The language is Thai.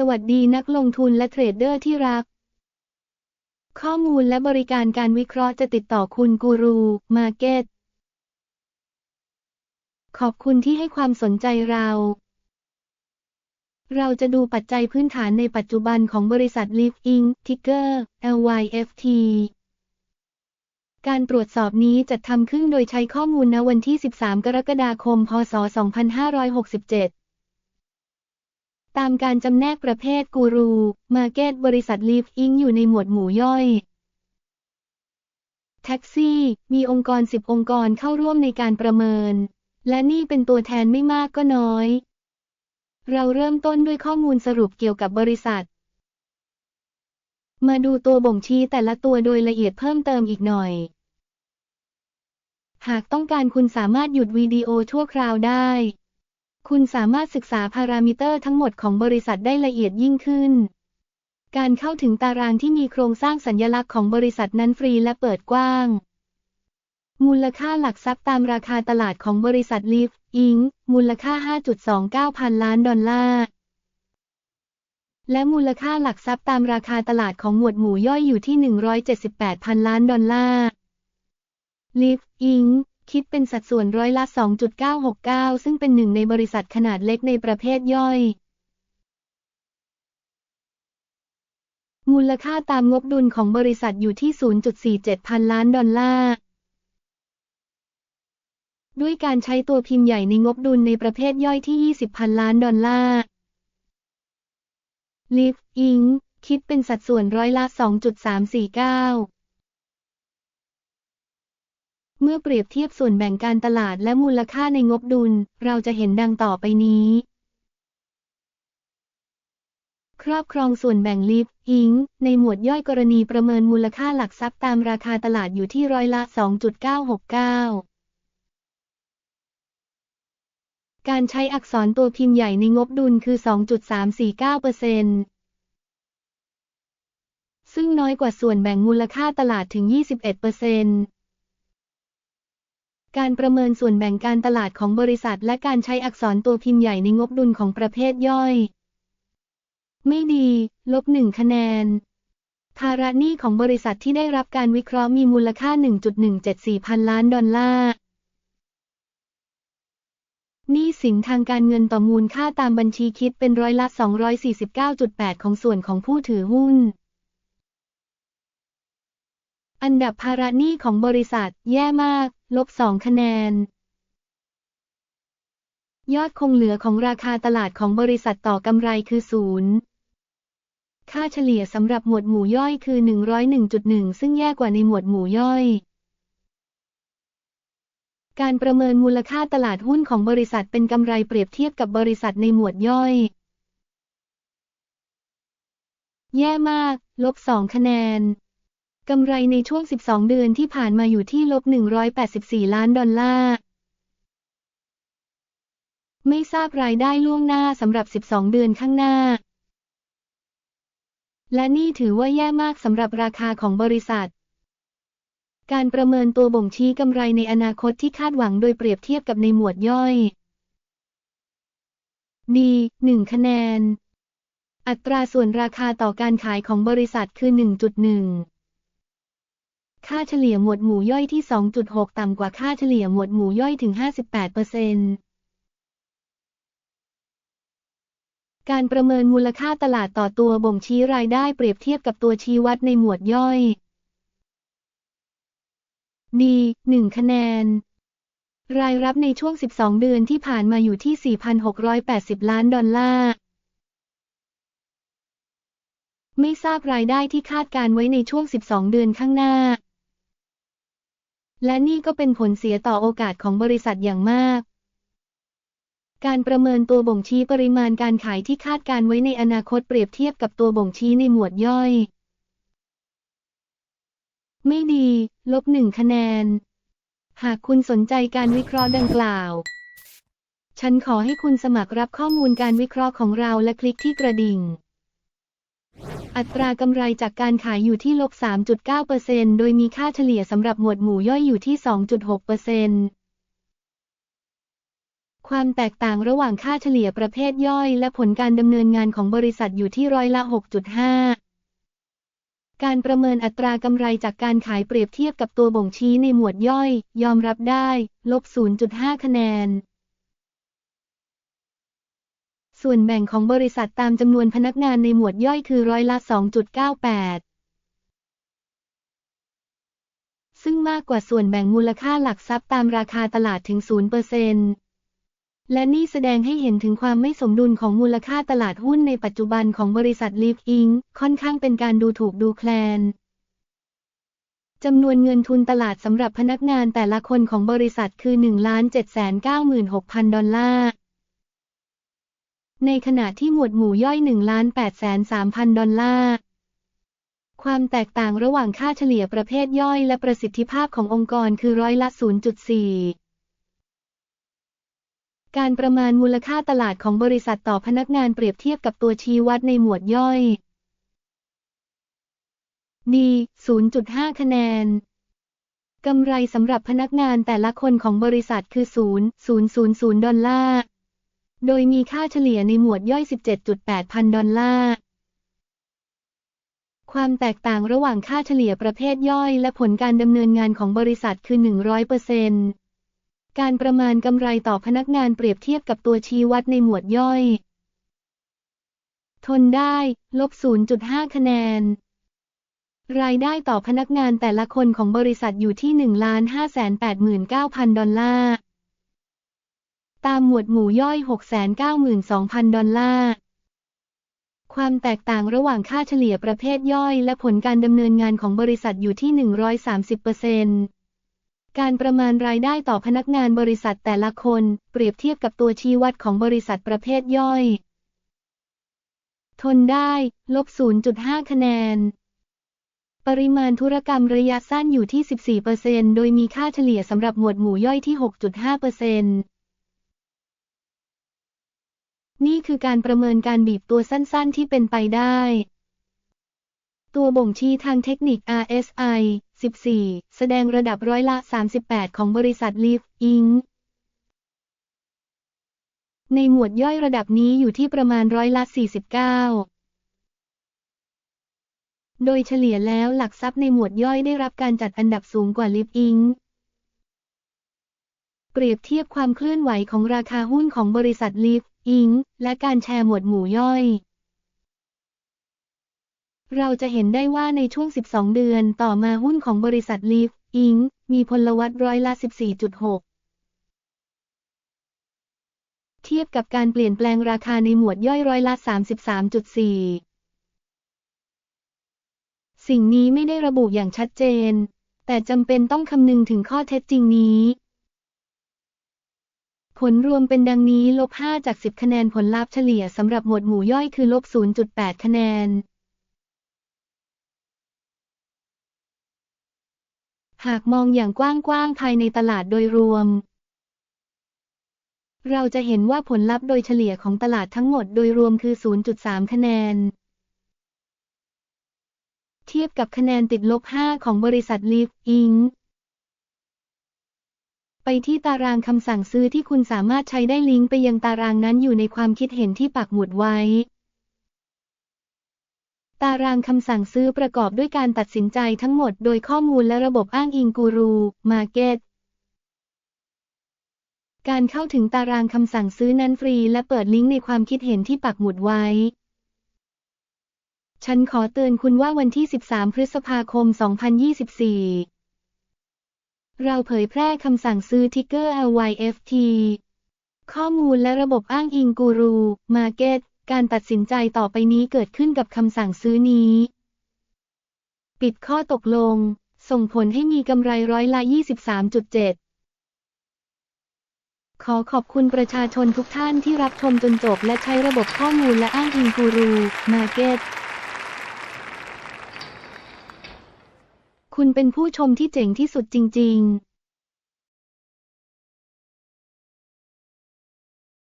สวัสดีนักลงทุนและเทรดเดอร์ที่รัก ข้อมูลและบริการการวิเคราะห์จะติดต่อคุณกูรูมาร์เก็ตขอบคุณที่ให้ความสนใจเรา เราจะดูปัจจัยพื้นฐานในปัจจุบันของบริษัท l i v Inc. Ticker LYFT การตรวจสอบนี้จัดทำขึ้นโดยใช้ข้อมูลณวันที่ 13 กรกฎาคม พศ 2567 ตามการจำแนกประเภทกูรู มาเก็ตบริษัท Live Inc. อยู่ในหมวดหมู่ย่อย แท็กซี่ มีองค์กร 10 องค์กรเข้าร่วมในการประเมิน และนี่เป็นตัวแทนไม่มากก็น้อย เราเริ่มต้นด้วยข้อมูลสรุปเกี่ยวกับบริษัท มาดูตัวบ่งชี้แต่ละตัวโดยละเอียดเพิ่มเติมอีกหน่อย หากต้องการคุณสามารถหยุดวิดีโอชั่วคราวได้ คุณสามารถศึกษาพารามิเตอร์ทั้งหมดของบริษัทได้ละเอียดยิ่งขึ้น การเข้าถึงตารางที่มีโครงสร้างสัญลักษณ์ของบริษัทนั้นฟรีและเปิดกว้าง มูลค่าหลักทรัพย์ตามราคาตลาดของบริษัทลิฟอิงมูลค่า 5.29 พันล้านดอลลาร์ และมูลค่าหลักทรัพย์ตามราคาตลาดของหมวดหมู่ย่อยอยู่ที่ 178 พันล้านดอลลาร์ลิฟอิง คิดเป็นสัดส่วนร้อยละ 2.969 ซึ่งเป็นหนึ่งในบริษัทขนาดเล็กในประเภทย่อย มูลค่าตามงบดุลของบริษัทอยู่ที่ 0.47 พันล้านดอลลาร์ ด้วยการใช้ตัวพิมพ์ใหญ่ในงบดุลในประเภทย่อยที่ 20 พันล้านดอลลาร์ Live Inc. คิดเป็นสัดส่วนร้อยละ 2.349 เมื่อเปรียบเทียบส่วนแบ่งการตลาดและมูลค่าในงบดุล เราจะเห็นดังต่อไปนี้ ครอบครองส่วนแบ่งลิฟอิง ในหมวดย่อยกรณีประเมินมูลค่าหลักทรัพย์ตามราคาตลาดอยู่ที่ร้อยละ 2.969การใช้อักษรตัวพิมพ์ใหญ่ในงบดุลคือ 2.349%ซึ่งน้อยกว่าส่วนแบ่งมูลค่าตลาดถึง 21% การประเมินส่วนแบ่งการตลาดของบริษัท และการใช้อักษรตัวพิมพ์ใหญ่ในงบดุลของประเภทย่อย ไม่ดี ลบหนึ่งคะแนน ภาระหนี้ของบริษัทที่ได้รับการวิเคราะห์มีมูลค่า 1.174 พันล้านดอลลาร์หนี้สินทางการเงินต่อมูลค่าตามบัญชีคิดเป็นร้อยละ 249.8 ของส่วนของผู้ถือหุ้น อันดับภาระหนี้ของบริษัท แย่มาก ลบ 2 คะแนน ยอดคงเหลือของราคาตลาดของบริษัทต่อกำไรคือศูนย์ค่าเฉลี่ยสำหรับหมวดหมู่ย่อยคือ 101.1 ซึ่งแย่กว่าในหมวดหมู่ย่อย การประเมินมูลค่าตลาดหุ้นของบริษัทเป็นกำไรเปรียบเทียบกับบริษัทในหมวดย่อย แย่มาก ลบ 2 คะแนน กำไรในช่วง 12 เดือนที่ผ่านมาอยู่ที่ลบ 184 ล้านดอลลาร์ ไม่ทราบรายได้ล่วงหน้าสำหรับ 12 เดือนข้างหน้า และนี่ถือว่าแย่มากสำหรับราคาของบริษัท การประเมินตัวบ่งชี้กำไรในอนาคตที่คาดหวังโดยเปรียบเทียบกับในหมวดย่อยดี1คะแนน อัตราส่วนราคาต่อการขายของบริษัทคือ 1.1 ค่าเฉลี่ยหมวดหมู่ย่อยที่ 2.6 ต่ำกว่าค่าเฉลี่ยหมวดหมู่ย่อยถึง 58%การประเมินมูลค่าตลาดต่อตัวบ่งชี้รายได้เปรียบเทียบกับตัวชี้วัดในหมวดย่อยดี1คะแนน รายรับในช่วง 12 เดือนที่ผ่านมาอยู่ที่ 4,680 ล้านดอลลาร์ ไม่ทราบรายได้ที่คาดการไว้ในช่วง 12 เดือนข้างหน้า และนี่ก็เป็นผลเสียต่อโอกาสของบริษัทอย่างมาก การประเมินตัวบ่งชี้ปริมาณการขายที่คาดการไว้ในอนาคตเปรียบเทียบกับตัวบ่งชี้ในหมวดย่อย ไม่ดี ลบหนึ่งคะแนน หากคุณสนใจการวิเคราะห์ดังกล่าว ฉันขอให้คุณสมัครรับข้อมูลการวิเคราะห์ของเราและคลิกที่กระดิ่ง อัตรากำไรจากการขายอยู่ที่ลบ 3.9%โดยมีค่าเฉลี่ยสำหรับหมวดหมู่ย่อยอยู่ที่ 2.6%ความแตกต่างระหว่างค่าเฉลี่ยประเภทย่อย และผลการดำเนินงานของบริษัทอยู่ที่ร้อยละ 6.5 การประเมินอัตรากำไรจากการขายเปรียบเทียบกับตัวบ่งชี้ในหมวดย่อย ยอมรับได้ ลบ 0.5 คะแนน ส่วนแบ่งของบริษัทตามจำนวนพนักงานในหมวดย่อยคือร้อยละ 2.98 ซึ่งมากกว่าส่วนแบ่งมูลค่าหลักทรัพย์ตามราคาตลาดถึง 0%และนี่แสดงให้เห็นถึงความไม่สมดุลของมูลค่าตลาดหุ้นในปัจจุบันของบริษัทลิฟอิงค่อนข้างเป็นการดูถูกดูแคลนจำนวนเงินทุนตลาดสำหรับพนักงานแต่ละคนของบริษัทคือ 1,796,000 ดอลลาร์ ในขณะที่หมวดหมู่ย่อย1 8 3 0 0 0ดอลลาร์ ความแตกต่างระหว่างค่าเฉลี่ยประเภทย่อยและประสิทธิภาพขององค์กรคือร้อยละ 0.4 การประมาณมูลค่าตลาดของบริษัทต่อพนักงานเปรียบเทียบกับตัวชี้วัดในหมวดย่อยดี0.5 คะแนนกำไรสำหรับพนักงานแต่ละคนของบริษัทคือ 0,000 ดอลลาร์ โดยมีค่าเฉลี่ยในหมวดย่อย 17.8 พันดอลลาร์ ความแตกต่างระหว่างค่าเฉลี่ยประเภทย่อยและผลการดำเนินงานของบริษัทคือ 100%การประมาณกำไรต่อพนักงานเปรียบเทียบกับตัวชี้วัดในหมวดย่อย ทนได้ ลบ 0.5 คะแนน รายได้ต่อพนักงานแต่ละคนของบริษัทอยู่ที่ 1,589,000 ดอลลาร์ ตามหมวดหมู่ย่อย 692,000 ดอลลาร์ ความแตกต่างระหว่างค่าเฉลี่ยประเภทย่อย และผลการดำเนินงานของบริษัทอยู่ที่ 130%การประมาณรายได้ต่อพนักงานบริษัทแต่ละคน เปรียบเทียบกับตัวชี้วัดของบริษัทประเภทย่อย ทนได้ ลบ 0.5 คะแนน ปริมาณธุรกรรมระยะสั้นอยู่ที่ 14%โดยมีค่าเฉลี่ยสำหรับหมวดหมู่ย่อยที่ 6.5% นี่คือการประเมินการบีบตัวสั้นๆ ที่เป็นไปได้ ตัวบ่งชี้ทางเทคนิค RSI 14 แสดงระดับร้อยละ 38 ของบริษัท Leaf Inc. ในหมวดย่อยระดับนี้อยู่ที่ประมาณร้อยละ 49โดยเฉลี่ยแล้วหลักทรัพย์ในหมวดย่อยได้รับการจัดอันดับสูงกว่า Leaf Inc. เปรียบเทียบความเคลื่อนไหวของราคาหุ้นของบริษัท Leaf Inc. และการแชร์หมวดหมู่ย่อย เราจะเห็นได้ว่าในช่วง 12 เดือนต่อมาหุ้นของบริษัท Leaf Inc. มีพลวัตร้อยละ 14.6เทียบกับการเปลี่ยนแปลงราคาในหมวดย่อยร้อยละ 33.4 สิ่งนี้ไม่ได้ระบุอย่างชัดเจน แต่จำเป็นต้องคำนึงถึงข้อเท็จจริงนี้ ผลรวมเป็นดังนี้ลบ 5 จาก 10 คะแนนผลลัพธ์เฉลี่ยสำหรับหมวดหมู่ย่อยคือลบ 0.8 คะแนน หากมองอย่างกว้างๆ ภายในตลาดโดยรวม เราจะเห็นว่าผลลัพธ์โดยเฉลี่ยของตลาดทั้งหมดโดยรวมคือ 0.3 คะแนน เทียบกับคะแนนติดลบ 5 ของบริษัท Leaf Inc. ไปที่ตารางคำสั่งซื้อที่คุณสามารถใช้ได้ลิงก์ไปยังตารางนั้นอยู่ในความคิดเห็นที่ปักหมุดไว้ ตารางคำสั่งซื้อประกอบด้วยการตัดสินใจทั้งหมดโดยข้อมูลและระบบอ้างอิงกูรู มาเก็ตการเข้าถึงตารางคำสั่งซื้อนั้นฟรี และเปิดลิงก์ในความคิดเห็นที่ปักหมุดไว้ ฉันขอเตือนคุณว่าวันที่ 13 พฤษภาคม 2024 เราเผยแพร่คำสั่งซื้อทิกเกอร์ LYFT ข้อมูลและระบบอ้างอิงกูรู มาเก็ต การตัดสินใจต่อไปนี้เกิดขึ้นกับคำสั่งซื้อนี้ ปิดข้อตกลง ส่งผลให้มีกำไรร้อยละ 23.7 ขอขอบคุณประชาชนทุกท่านที่รับชมจนจบและใช้ระบบข้อมูลและอ้างอิงกูรู มาเก็ต คุณเป็นผู้ชมที่เจ๋งที่สุดจริง ๆ